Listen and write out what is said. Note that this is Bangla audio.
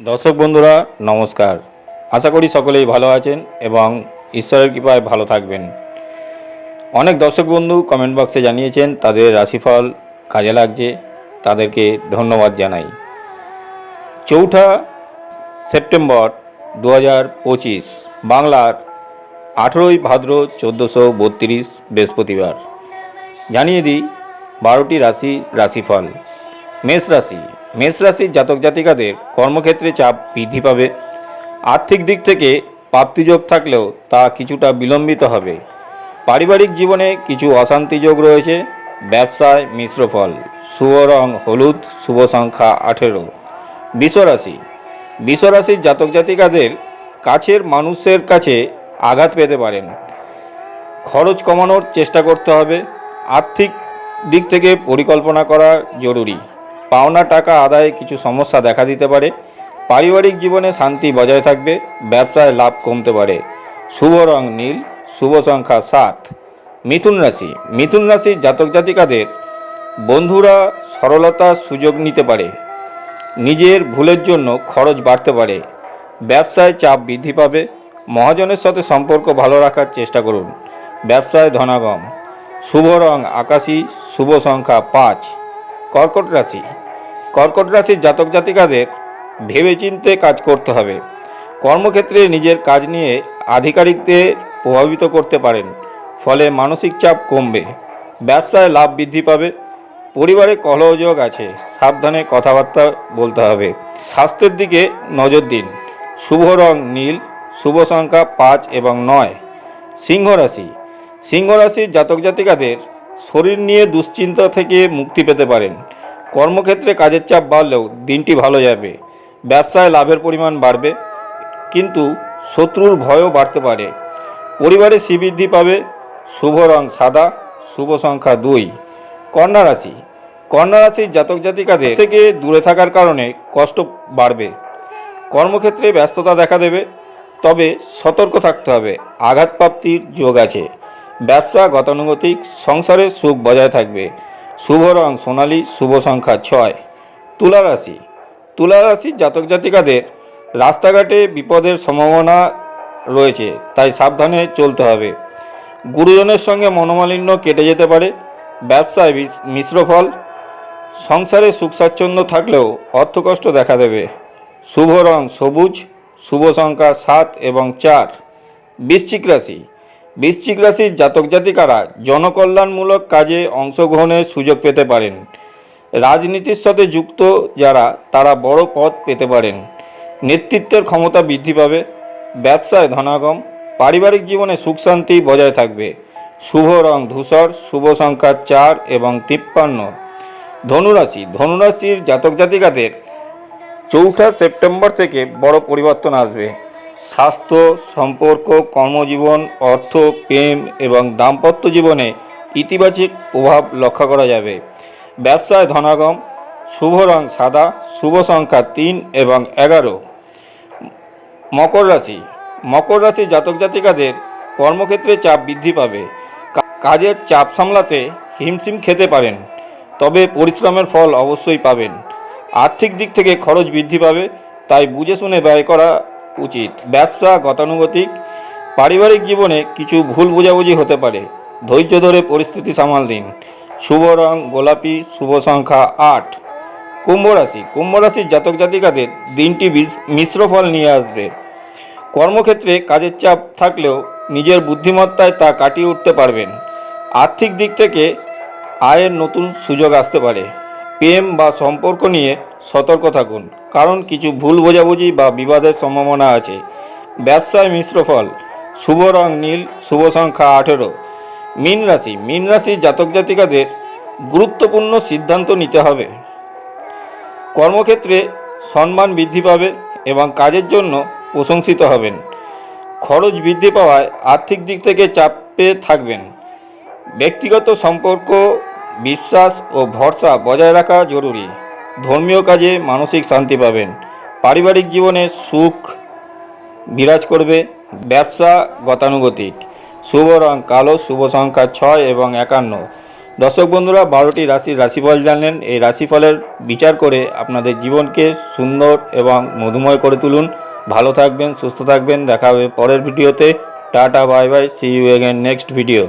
দর্শক বন্ধুরা, নমস্কার। আশা করি সকলেই ভালো আছেন এবং ঈশ্বরের কৃপায় ভালো থাকবেন। অনেক দর্শক বন্ধু কমেন্ট বক্সে জানিয়েছেন, তাদের রাশিফল কাজে লাগছে, তাদেরকে ধন্যবাদ জানাই। চৌঠা সেপ্টেম্বর দু হাজার পঁচিশ, বাংলার আঠেরোই ভাদ্র চোদ্দোশো বত্রিশ বৃহস্পতিবার। জানিয়ে দিই, বারোটি রাশি রাশিফল। মেষ রাশি। মেষ রাশির জাতক জাতিকাদের কর্মক্ষেত্রে চাপ বৃদ্ধি পাবে। আর্থিক দিক থেকে প্রাপ্তিযোগ থাকলেও তা কিছুটা বিলম্বিত হবে। পারিবারিক জীবনে কিছু অশান্তি যোগ রয়েছে। ব্যবসায় মিশ্র ফল, শুভ রং হলুদ, শুভ সংখ্যা আঠেরো। বিশ্বরাশি, বিশ্বরাশির জাতক জাতিকাদের কাছের মানুষের কাছে আঘাত পেতে পারেন। খরচ কমানোর চেষ্টা করতে হবে। আর্থিক দিক থেকে পরিকল্পনা করা জরুরি। পাওনা টাকা আদায়ে কিছু সমস্যা দেখা দিতে পারে। পারিবারিক জীবনে শান্তি বজায় থাকবে, ব্যবসায় লাভ কমতে পারে। শুভ রং নীল, শুভ সংখ্যা সাত। মিথুন রাশি। মিথুন রাশির জাতক জাতিকাদের বন্ধুরা সরলতার সুযোগ নিতে পারে। নিজের ভুলের জন্য খরচ বাড়তে পারে। ব্যবসায় চাপ বৃদ্ধি পাবে। মহাজনের সাথে সম্পর্ক ভালো রাখার চেষ্টা করুন। ব্যবসায় ধনাগম। শুভ রং আকাশী, শুভ সংখ্যা পাঁচ। কর্কট রাশি। কর্কট রাশির জাতক জাতিকাদের ভেবেচিন্তে কাজ করতে হবে। কর্মক্ষেত্রে নিজের কাজ নিয়ে আধিকারিকদের প্রভাবিত করতে পারেন, ফলে মানসিক চাপ কমবে, ব্যবসায় লাভ বৃদ্ধি পাবে, পরিবারে কলহযোগ আছে, সাবধানে কথাবার্তা বলতে হবে। স্বাস্থ্যের দিকে নজর দিন, শুভ রং নীল, শুভ সংখ্যা পাঁচ এবং নয়। সিংহ রাশি, সিংহ রাশির জাতক জাতিকাদের শরীর নিয়ে দুশ্চিন্তা থেকে মুক্তি পেতে পারেন কর্মক্ষেত্রে কাজের চাপ বাড়লেও দিনটি ভালো যাবে। ব্যবসায় লাভের পরিমাণ বাড়বে, কিন্তু শত্রুর ভয়ও বাড়তে পারে। পরিবারে শ্রীবৃদ্ধি পাবে, শুভ রং সাদা, শুভ সংখ্যা দুই। কন্যা রাশি। কন্যা রাশির জাতক জাতিকাদের থেকে দূরে থাকার কারণে কষ্ট বাড়বে। কর্মক্ষেত্রে ব্যস্ততা দেখা দেবে, তবে সতর্ক থাকতে হবে। আঘাতপ্রাপ্তির যোগ আছে। ব্যবসা গতানুগতিক, সংসারে সুখ বজায় থাকবে। শুভ রং সোনালী শুভ সংখ্যা ছয়। তুলা রাশি তুলা রাশির জাতক জাতিকাদের রাস্তাঘাটে বিপদের সম্ভাবনা রয়েছে, তাই সাবধানে চলতে হবে। গুরুজনের সঙ্গে মনোমালিন্য কেটে যেতে পারে। ব্যবসায় মিশ্র ফল। সংসারে সুখ স্বাচ্ছন্দ্য থাকলেও অর্থকষ্ট দেখা দেবে। শুভ রং সবুজ শুভ সংখ্যা সাত এবং চার। বৃশ্চিক রাশি। বৃশ্চিক রাশির জাতক জাতিকারা জনকল্যাণমূলক কাজে অংশগ্রহণের সুযোগ পেতে পারেন। রাজনীতির সাথে যুক্ত যারা, তারা বড় পদ পেতে পারেন। নেতৃত্বের ক্ষমতা বৃদ্ধি পাবে। ব্যবসায় ধনাগম। পারিবারিক জীবনে সুখ শান্তি বজায় থাকবে। শুভ রং ধূসর, শুভ সংখ্যা চার এবং তিপ্পান্ন। ধনুরাশি। ধনুরাশির জাতক জাতিকাদের চৌঠা সেপ্টেম্বর থেকে বড় পরিবর্তন আসবে। স্বাস্থ্য, সম্পর্ক, কর্মজীবন, অর্থ, প্রেম এবং দাম্পত্য জীবনে ইতিবাচক প্রভাব লক্ষ্য করা যাবে। ব্যবসায় ধনাগম, শুভ রং সাদা, শুভ সংখ্যা তিন এবং এগারো। মকর রাশি মকর রাশি জাতক জাতিকাদের কর্মক্ষেত্রে চাপ বৃদ্ধি পাবে। কাজের চাপ সামলাতে হিমশিম খেতে পারেন, তবে পরিশ্রমের ফল অবশ্যই পাবেন। আর্থিক দিক থেকে খরচ বৃদ্ধি পাবে, তাই বুঝে শুনে ব্যয় করা উচিত। ব্যবসা গতানুগতিক, পারিবারিক জীবনে কিছু ভুল বোঝাবুঝি হতে পারে। ধৈর্য ধরে পরিস্থিতি সামাল দিন। শুভ রং, গোলাপি, শুভ সংখ্যা আট। কুম্ভ রাশি। কুম্ভ রাশির জাতক জাতিকাদের দিনটি মিশ্র ফল নিয়ে আসবে। কর্মক্ষেত্রে কাজের চাপ থাকলেও নিজের বুদ্ধিমত্তায় তা কাটিয়ে উঠতে পারবেন। আর্থিক দিক থেকে আয়ের নতুন সুযোগ আসতে পারে। প্রেম বা সম্পর্ক নিয়ে সতর্ক থাকুন। কারণ কিছু ভুল বোঝাবুঝি বা বিবাদের সম্ভাবনা আছে। ব্যবসায় মিশ্র ফল, শুভ রং নীল, শুভ সংখ্যা আঠেরো। মীন রাশি, মীন রাশির জাতক জাতিকাদের গুরুত্বপূর্ণ সিদ্ধান্ত নিতে হবে। কর্মক্ষেত্রে সম্মান বৃদ্ধি পাবে এবং কাজের জন্য প্রশংসিত হবেন। খরচ বৃদ্ধি পাওয়ায় আর্থিক দিক থেকে চাপে থাকবেন। ব্যক্তিগত সম্পর্ক, বিশ্বাস ও ভরসা বজায় রাখা জরুরি। ধর্মীয় কাজে মানসিক শান্তি পাবেন। পারিবারিক জীবনে সুখ বিরাজ করবে ব্যবসা গতানুগতিক। শুভ রং কালো, শুভ সংখ্যা ছয় এবং একান্ন। দর্শক বন্ধুরা, বারোটি রাশির রাশিফল জানলেন। এই রাশিফলের বিচার করে আপনাদের জীবনকে সুন্দর এবং মধুময় করে তুলুন। ভালো থাকবেন, সুস্থ থাকবেন। দেখা হবে পরের ভিডিওতে। Tata, bye bye see you again next video